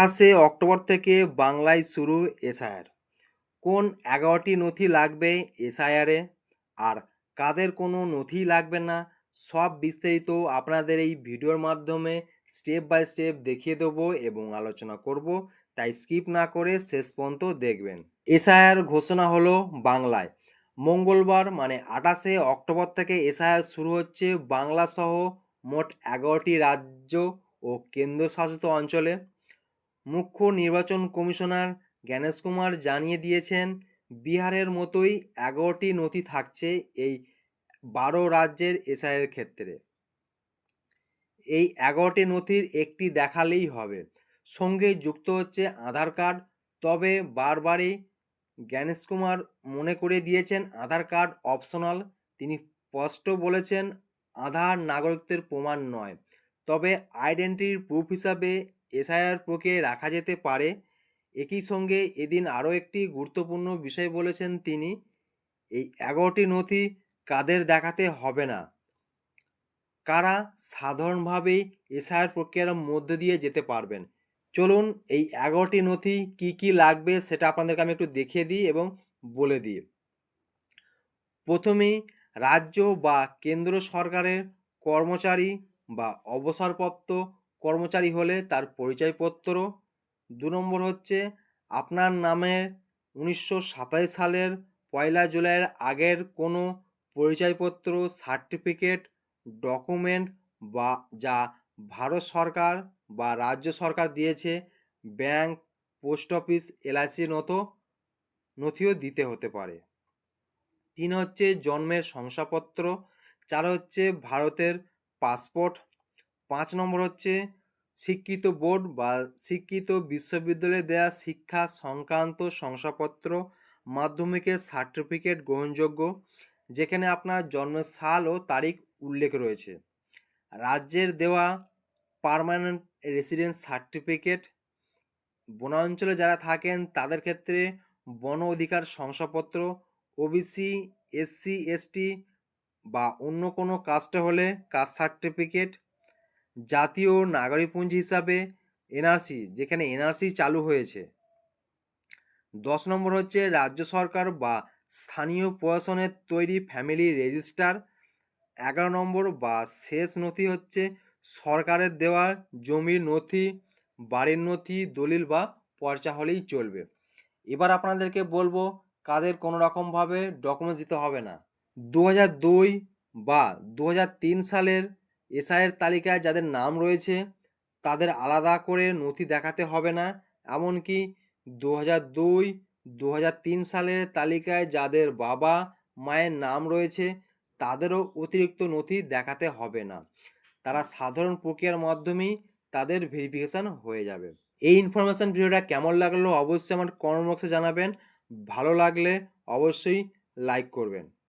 আঠাশে অক্টোবর থেকে বাংলায় শুরু এসআইআর। কোন এগারোটি নথি লাগবে এসআইআরে? আর কাদের কোনো নথি লাগবে না? সব বিস্তারিত আপনাদের এই ভিডিওর মাধ্যমে স্টেপ বাই স্টেপ দেখিয়ে দেবো এবং আলোচনা করব। তাই স্কিপ না করে শেষ পর্যন্ত দেখবেন। এসআইআর ঘোষণা হলো বাংলায়। মঙ্গলবার মানে আঠাশে অক্টোবর থেকে এসআইআর শুরু হচ্ছে বাংলা সহ মোট এগারোটি রাজ্য ও কেন্দ্রশাসিত অঞ্চলে। মুখ্য নির্বাচন কমিশনার জ্ঞানেশ কুমার জানিয়ে দিয়েছেন, বিহারের মতোই এগারোটি নথি থাকছে এই বারো রাজ্যের এসআইয়ের ক্ষেত্রে। এই এগারোটি নথির একটি দেখালেই হবে। সঙ্গে যুক্ত হচ্ছে আধার কার্ড। তবে বারবারই জ্ঞানেশ কুমার মনে করে দিয়েছেন আধার কার্ড অপশনাল। তিনি স্পষ্ট বলেছেন, আধার নাগরিকত্বের প্রমাণ নয়। তবে আইডেন্টিটির প্রুফ হিসাবে এসআইআর প্রক্রিয়ায় রাখা যেতে পারে। একই সঙ্গে এদিন আরও একটি গুরুত্বপূর্ণ বিষয় বলেছেন তিনি, এই এগারোটি নথি কাদের দেখাতে হবে না? কারা সাধারণভাবেই এসআইআর প্রক্রিয়ার মধ্য দিয়ে যেতে পারবেন? চলুন এই এগারোটি নথি কি কি লাগবে সেটা আপনাদেরকে আমি একটু দেখিয়ে দিই এবং বলে দিই। প্রথমেই, রাজ্য বা কেন্দ্র সরকারের কর্মচারী বা অবসরপ্রাপ্ত কর্মচারী হলে তার পরিচয়পত্র। দু নম্বর হচ্ছে, আপনার নামে উনিশশো সাতাশ সালের পয়লা জুলাইয়ের আগের কোনো পরিচয়পত্র, সার্টিফিকেট, ডকুমেন্ট বা, যা ভারত সরকার বা রাজ্য সরকার দিয়েছে, ব্যাংক, পোস্ট অফিস, এলআইসির মতো নথিও দিতে হতে পারে। তিন হচ্ছে, জন্মের শংসাপত্র। চার হচ্ছে, ভারতের পাসপোর্ট পাঁচ নম্বর হচ্ছে স্বীকৃত বোর্ড বা স্বীকৃত বিশ্ববিদ্যালয়ে দেওয়া শিক্ষা সংক্রান্ত শংসাপত্র, মাধ্যমিকের সার্টিফিকেট গ্রহণযোগ্য, যেখানে আপনার জন্মের সাল ও তারিখ উল্লেখ রয়েছে। রাজ্যের দেওয়া পার্মানেন্ট রেসিডেন্স সার্টিফিকেট বনাঞ্চলে যারা থাকেন তাদের ক্ষেত্রে বন অধিকার শংসাপত্র ওবিসি এসসি এসটি বা অন্য কোনো কাস্টে হলে কাস্ট সার্টিফিকেট জাতীয় নাগরিকপঞ্জি হিসাবে এনআরসি যেখানে এনআরসি চালু হয়েছে। দশ নম্বর হচ্ছে রাজ্য সরকার বা স্থানীয় প্রশাসনের তৈরি ফ্যামিলি রেজিস্টার এগারো নম্বর বা শেষ নথি হচ্ছে সরকারের দেওয়া জমির নথি, বাড়ির নথি, দলিল বা পর্চা হলেই চলবে। এবার আপনাদেরকে বলব কাদের কোনো রকমভাবে ডকুমেন্টস দিতে হবে না। দু দুই বা দু হাজার তিন সালের এসআইয়ের তালিকায় যাদের নাম রয়েছে, তাদের আলাদা করে নথি দেখাতে হবে না। এমনকি দু হাজার দুই দু হাজার তিন সালের তালিকায় যাদের বাবা মায়ের নাম রয়েছে, তাদেরও অতিরিক্ত নথি দেখাতে হবে না। তারা সাধারণ প্রক্রিয়ার মাধ্যমেই তাদের ভেরিফিকেশান হয়ে যাবে। এই ইনফরমেশান ভিডিওটা কেমন লাগল অবশ্যই আমার কমেন্ট বক্সে জানাবেন। ভালো লাগলে অবশ্যই লাইক করবেন।